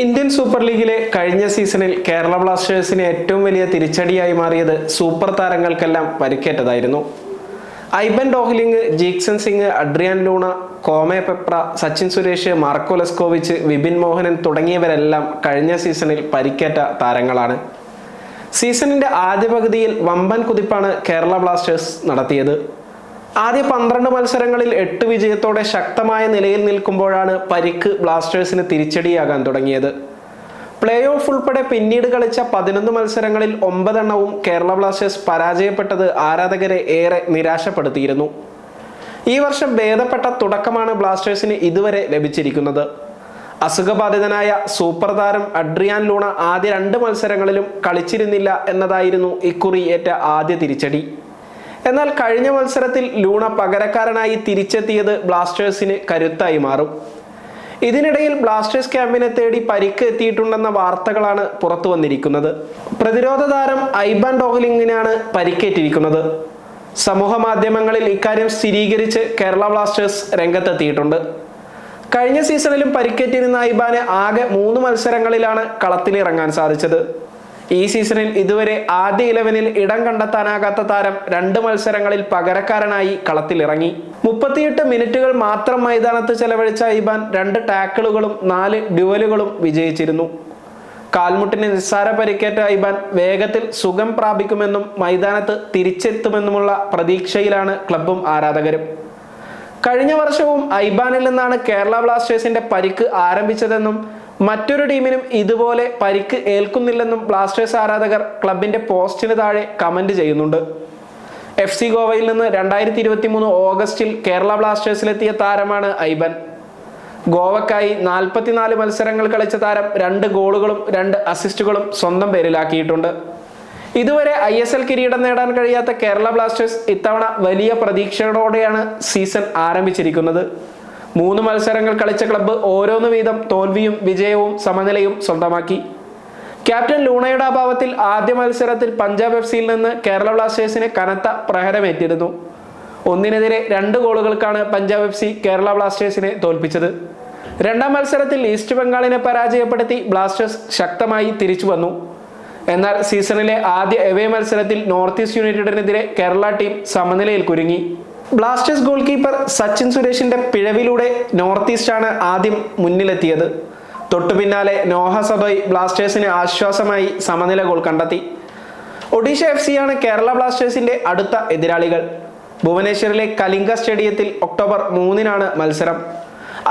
Indian super ലീഗിലെ കഴിഞ്ഞ സീസണിൽ കേരള ബ്ലാസ്റ്റേഴ്സിന് ഏറ്റവും വലിയ തിരിച്ചടിയായി മാറിയത് സൂപ്പർ താരങ്ങൾക്കെല്ലാം പരിക്കേറ്റതായിരുന്നു. Aiban Dohling Jeakson Singh Adrian Luna Kwame Peprah Sachin Suresh Marko Leskovic Vipin Mohanan തുടങ്ങിയവരെല്ലാം കഴിഞ്ഞ സീസണിൽ പരിക്കേറ്റ താരങ്ങളാണ്. സീസണിന്റെ ആദ്യ പകുതിയിൽ വമ്പൻ കുതിപ്പാണ് കേരള ബ്ലാസ്റ്റേഴ്സ് നടത്തിയത്. ആദ്യ പന്ത്രണ്ട് മത്സരങ്ങളിൽ എട്ട് വിജയത്തോടെ ശക്തമായ നിലയിൽ നിൽക്കുമ്പോഴാണ് പരിക്ക് ബ്ലാസ്റ്റേഴ്സിന് തിരിച്ചടിയാകാൻ തുടങ്ങിയത്. പ്ലേ ഓഫ് ഉൾപ്പെടെ പിന്നീട് കളിച്ച പതിനൊന്ന് മത്സരങ്ങളിൽ ഒമ്പതെണ്ണവും കേരള ബ്ലാസ്റ്റേഴ്സ് പരാജയപ്പെട്ടത് ആരാധകരെ ഏറെ നിരാശപ്പെടുത്തിയിരുന്നു. ഈ വർഷം ഭേദപ്പെട്ട തുടക്കമാണ് ബ്ലാസ്റ്റേഴ്സിന് ഇതുവരെ ലഭിച്ചിരിക്കുന്നത്. അസുഖബാധിതനായ സൂപ്പർ താരം അഡ്രിയാൻ ലൂണ ആദ്യ രണ്ട് മത്സരങ്ങളിലും കളിച്ചിരുന്നില്ല എന്നതായിരുന്നു ഇക്കുറി ഏറ്റ ആദ്യ തിരിച്ചടി. എന്നാൽ കഴിഞ്ഞ മത്സരത്തിൽ ലൂണ പകരക്കാരനായി തിരിച്ചെത്തിയത് ബ്ലാസ്റ്റേഴ്സിന് കരുത്തായി മാറും. ഇതിനിടയിൽ ബ്ലാസ്റ്റേഴ്സ് ക്യാമ്പിനെ തേടി പരിക്ക് എത്തിയിട്ടുണ്ടെന്ന വാർത്തകളാണ് പുറത്തു വന്നിരിക്കുന്നത്. പ്രതിരോധ താരം ഐബാൻ ഡോഹ്ലിങ്ങിനാണ് പരിക്കേറ്റിരിക്കുന്നത്. സമൂഹ മാധ്യമങ്ങളിൽ ഇക്കാര്യം സ്ഥിരീകരിച്ച് കേരള ബ്ലാസ്റ്റേഴ്സ് രംഗത്തെത്തിയിട്ടുണ്ട്. കഴിഞ്ഞ സീസണിലും പരിക്കേറ്റിരുന്ന ഐബാന് ആകെ മൂന്ന് മത്സരങ്ങളിലാണ് കളത്തിലിറങ്ങാൻ സാധിച്ചത്. ഈ സീസണിൽ ഇതുവരെ ആദ്യ ഇലവനിൽ ഇടം കണ്ടെത്താനാകാത്ത താരം രണ്ട് മത്സരങ്ങളിൽ പകരക്കാരനായി കളത്തിലിറങ്ങി. മുപ്പത്തിയെട്ട് മിനിറ്റുകൾ മാത്രം മൈതാനത്ത് ചെലവഴിച്ച ഇബാൻ രണ്ട് ടാക്കിളുകളും നാല് ഡ്യുവലുകളും വിജയിച്ചിരുന്നു. കാൽമുട്ടിന് നിസ്സാര പരിക്കേറ്റ ഐബാൻ വേഗത്തിൽ സുഖം പ്രാപിക്കുമെന്നും മൈതാനത്ത് തിരിച്ചെത്തുമെന്നുമുള്ള പ്രതീക്ഷയിലാണ് ക്ലബും ആരാധകരും. കഴിഞ്ഞ വർഷവും ഐബാനിൽ നിന്നാണ് കേരള ബ്ലാസ്റ്റേഴ്സിന്റെ പരിക്ക് ആരംഭിച്ചതെന്നും മറ്റൊരു ടീമിനും ഇതുപോലെ പരിക്ക് ഏൽക്കുന്നില്ലെന്നും ബ്ലാസ്റ്റേഴ്സ് ആരാധകർ ക്ലബിന്റെ പോസ്റ്റിന് താഴെ കമന്റ് ചെയ്യുന്നുണ്ട്. എഫ് സി ഗോവയിൽ നിന്ന് രണ്ടായിരത്തി ഇരുപത്തി മൂന്ന് ഓഗസ്റ്റിൽ കേരള ബ്ലാസ്റ്റേഴ്സിലെത്തിയ താരമാണ് ഐബൻ. ഗോവക്കായി നാൽപ്പത്തിനാല് മത്സരങ്ങൾ കളിച്ച താരം രണ്ട് ഗോളുകളും രണ്ട് അസിസ്റ്റുകളും സ്വന്തം പേരിലാക്കിയിട്ടുണ്ട്. ഇതുവരെ ഐ എസ് എൽ കിരീടം നേടാൻ കഴിയാത്ത കേരള ബ്ലാസ്റ്റേഴ്സ് ഇത്തവണ വലിയ പ്രതീക്ഷകളോടെയാണ് സീസൺ ആരംഭിച്ചിരിക്കുന്നത്. മൂന്ന് മത്സരങ്ങൾ കളിച്ച ക്ലബ്ബ് ഓരോന്ന് വീതം തോൽവിയും വിജയവും സമനിലയും സ്വന്തമാക്കി. ക്യാപ്റ്റൻ ലൂണയുടെ അഭാവത്തിൽ ആദ്യ മത്സരത്തിൽ പഞ്ചാബ് എഫ് സിയിൽ നിന്ന് കേരള ബ്ലാസ്റ്റേഴ്സിന് കനത്ത പ്രഹരമേറ്റിരുന്നു. ഒന്നിനെതിരെ രണ്ട് ഗോളുകൾക്കാണ് പഞ്ചാബ് എഫ് സി കേരള ബ്ലാസ്റ്റേഴ്സിനെ തോൽപ്പിച്ചത്. രണ്ടാം മത്സരത്തിൽ ഈസ്റ്റ് ബംഗാളിനെ പരാജയപ്പെടുത്തി ബ്ലാസ്റ്റേഴ്സ് ശക്തമായി തിരിച്ചു വന്നു. എന്നാൽ സീസണിലെ ആദ്യ എവേ മത്സരത്തിൽ നോർത്ത് ഈസ്റ്റ് യുണൈറ്റഡിനെതിരെ കേരള ടീം സമനിലയിൽ കുരുങ്ങി. ബ്ലാസ്റ്റേഴ്സ് ഗോൾ കീപ്പർ സച്ചിൻ സുരേഷിന്റെ പിഴവിലൂടെ നോർത്ത് ഈസ്റ്റ് ആണ് ആദ്യം മുന്നിലെത്തിയത്. തൊട്ടു പിന്നാലെ നോഹ സദോയ് ബ്ലാസ്റ്റേഴ്സിന് ആശ്വാസമായി സമനില ഗോൾ കണ്ടെത്തി. ഒഡീഷ എഫ് സിയാണ് കേരള ബ്ലാസ്റ്റേഴ്സിന്റെ അടുത്ത എതിരാളികൾ. ഭുവനേശ്വറിലെ കലിംഗ സ്റ്റേഡിയത്തിൽ ഒക്ടോബർ മൂന്നിനാണ് മത്സരം.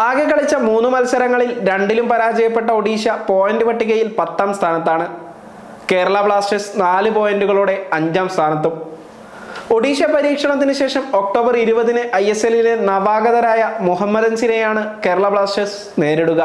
ആകെ കളിച്ച മൂന്ന് മത്സരങ്ങളിൽ രണ്ടിലും പരാജയപ്പെട്ട ഒഡീഷ പോയിന്റ് പട്ടികയിൽ പത്താം സ്ഥാനത്താണ്. കേരള ബ്ലാസ്റ്റേഴ്സ് നാല് പോയിന്റുകളോടെ അഞ്ചാം സ്ഥാനത്തും. ഒഡീഷ പരീക്ഷണത്തിന് ശേഷം ഒക്ടോബർ ഇരുപതിന് ഐ എസ് എല്ലിലെ നവാഗതരായ മുഹമ്മദൻസിനെയാണ് കേരള ബ്ലാസ്റ്റേഴ്സ് നേരിടുക.